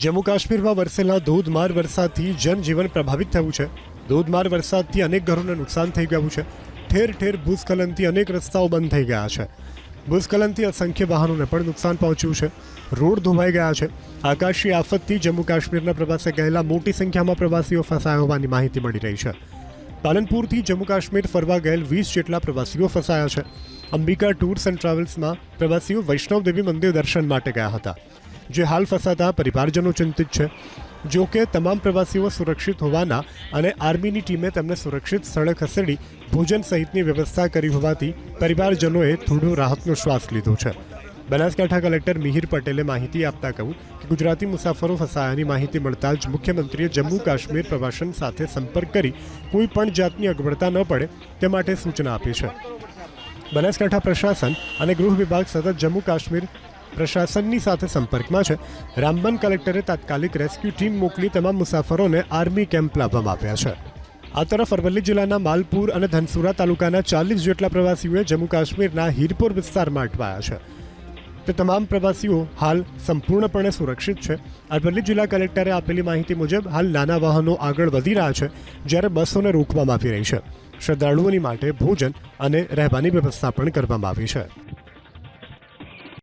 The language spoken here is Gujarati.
જમ્મુ કાશ્મીરમાં વરસેલા ધોધમાર વરસાદથી જનજીવન પ્રભાવિત થયું છે. ધોધમાર વરસાદથી અનેક ઘરોને નુકસાન થઈ ગયું છે. ઠેર ઠેર ભૂસ્ખલનથી અનેક રસ્તાઓ બંધ થઈ ગયા છે. ભૂસ્ખલનથી અસંખ્ય વાહનોને પણ નુકસાન પહોંચ્યું છે. રોડ ધોવાઈ ગયા છે. આકાશી આફતથી જમ્મુ કાશ્મીરના પ્રવાસે ગયેલા મોટી સંખ્યામાં પ્રવાસીઓ ફસાયા હોવાની માહિતી મળી રહી છે. પાલનપુરથી જમ્મુ કાશ્મીર ફરવા ગયેલ વીસ જેટલા પ્રવાસીઓ ફસાયા છે. અંબિકા ટૂર્સ એન્ડ ટ્રાવેલ્સમાં પ્રવાસીઓ વૈષ્ણવદેવી મંદિર દર્શન માટે ગયા હતા. જે હાલ ફસાતા પરિવારજનો ચિંતિત છે. જો કે, તમામ પ્રવાસીઓ સુરક્ષિત હોવાના અને આર્મીની ટીમે તેમને સુરક્ષિત સ્થળે ખસેડી ભોજન સહિતની વ્યવસ્થા કરી હોવાથી પરિવારજનોએ થોડો રાહતનો શ્વાસ લીધો છે. બનાસકાંઠા કલેક્ટર મિહિર પટેલે માહિતી આપતા કહ્યું કે ગુજરાતી મુસાફરો ફસાયાની માહિતી મળતા જ મુખ્યમંત્રીએ જમ્મુ કાશ્મીર પ્રવાસન સાથે સંપર્ક કરી કોઈ પણ જાતની અગવડતા ન પડે તે માટે સૂચના આપી છે. બનાસકાંઠા પ્રશાસન અને ગૃહ વિભાગ સતત જમ્મુ કાશ્મીર પ્રશાસનની સાથે સંપર્કમાં છે. રામબન કલેક્ટરે તાત્કાલિક રેસ્ક્યુ ટીમ મોકલી તમામ મુસાફરોને આર્મી કેમ્પ લાવવામાં આવ્યા છે. આ તરફ અરવલ્લી જિલ્લાના માલપુર અને ધનસુરા તાલુકાના ચાલીસ જેટલા પ્રવાસીઓએ જમ્મુ કાશ્મીરના હીરપુર વિસ્તારમાં અટવાયા છે. તે તમામ પ્રવાસીઓ હાલ સંપૂર્ણપણે સુરક્ષિત છે. અરવલ્લી જિલ્લા કલેક્ટરે આપેલી માહિતી મુજબ હાલ નાના વાહનો આગળ વધી રહ્યા છે, જ્યારે બસોને રોકવામાં આવી રહી છે. શ્રદ્ધાળુઓની માટે ભોજન અને રહેવાની વ્યવસ્થા પણ કરવામાં આવી છે.